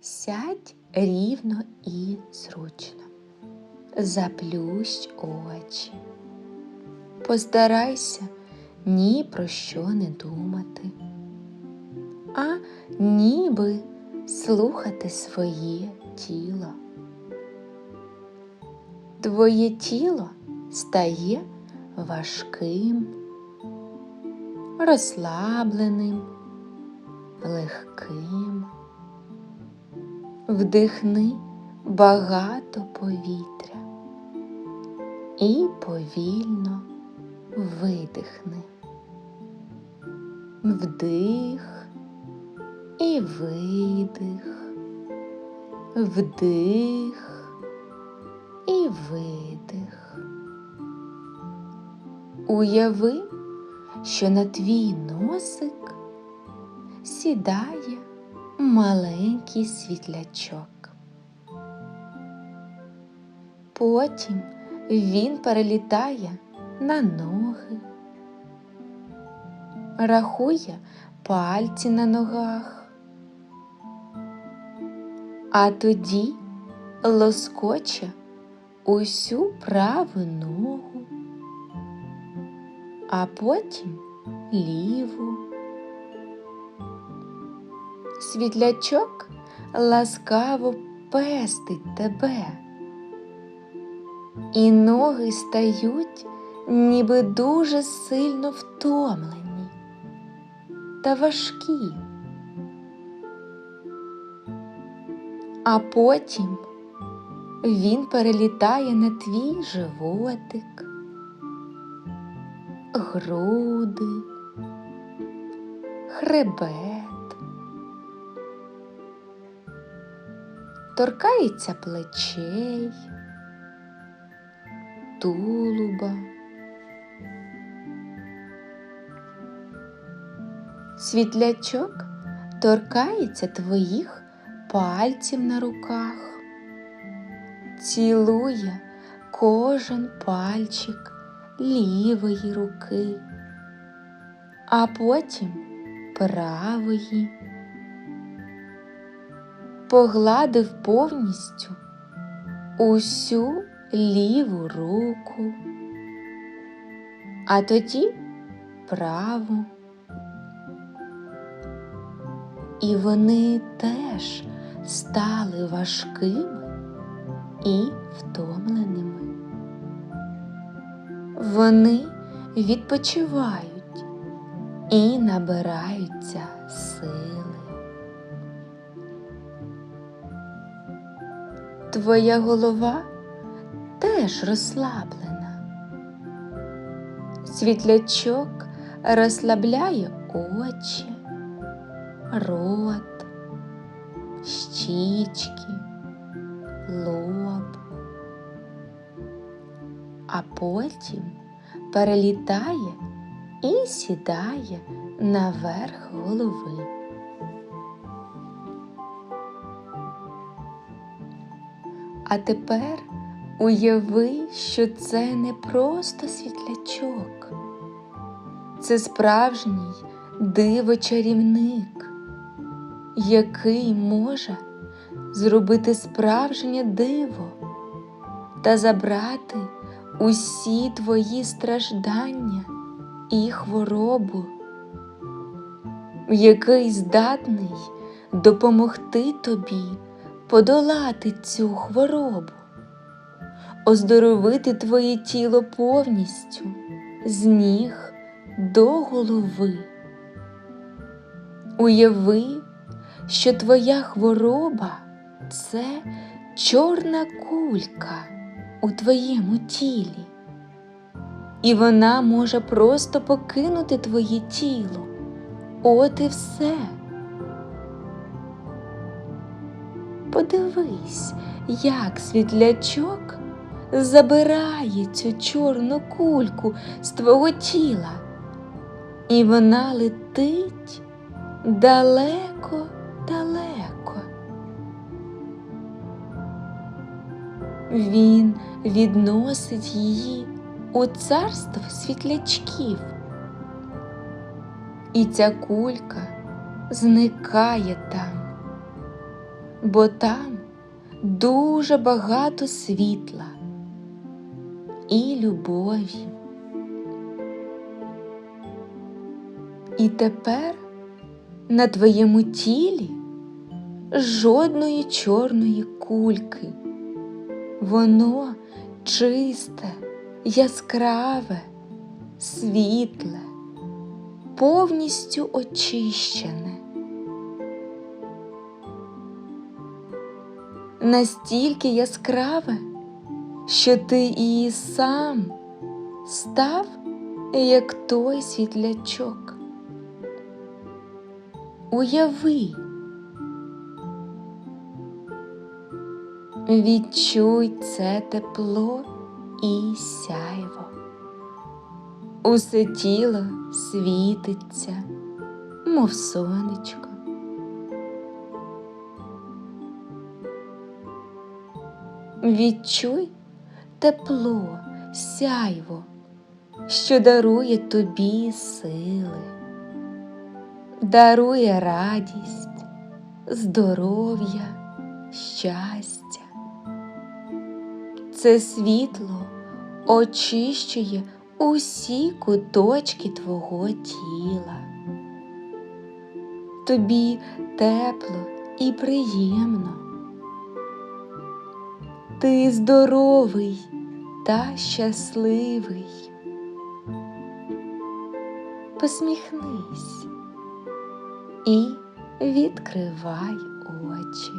Сядь рівно і зручно. Заплющ очі. Постарайся ні про що не думати, а ніби слухати своє тіло. Твоє тіло стає важким, розслабленим, легким. Вдихни багато повітря і повільно видихни. Вдих і видих, вдих і видих. Уяви, що на твій носик сідає маленький світлячок. Потім він перелітає на ноги, рахує пальці на ногах, а тоді лоскоче усю праву ногу, а потім ліву. Світлячок ласкаво пестить тебе, і ноги стають ніби дуже сильно втомлені та важкі. А потім він перелітає на твій животик, груди, хребет. Торкається плечей, тулуба. Світлячок торкається твоїх пальців на руках, цілує кожен пальчик лівої руки, а потім правої погладив повністю усю ліву руку, а тоді праву. І вони теж стали важкими і втомленими. Вони відпочивають і набираються сили. Твоя голова теж розслаблена. Світлячок розслабляє очі, рот, щічки, лоб, а потім перелітає і сідає наверх голови. А тепер уяви, що це не просто світлячок, це справжній диво-чарівник, який може зробити справжнє диво та забрати усі твої страждання і хворобу, який здатний допомогти тобі подолати цю хворобу, оздоровити твоє тіло повністю з ніг до голови. Уяви, що твоя хвороба це чорна кулька у твоєму тілі, і вона може просто покинути твоє тіло. От і все. Подивись, як світлячок забирає цю чорну кульку з твого тіла, і вона летить далеко, далеко. Він відносить її у царство світлячків, і ця кулька зникає там бо там дуже багато світла і любові. І тепер на твоєму тілі жодної чорної кульки. Воно чисте, яскраве, світле, повністю очищене. Настільки яскраве, що ти і сам став, як той світлячок. Уяви, відчуй це тепло і сяйво. Усе тіло світиться, мов сонечко. Відчуй тепло, сяйво, що дарує тобі сили дарує радість, здоров'я, щастя. Це світло очищує усі куточки твого тіла. Тобі тепло і приємно. Ти здоровий та щасливий. Посміхнись і відкривай очі.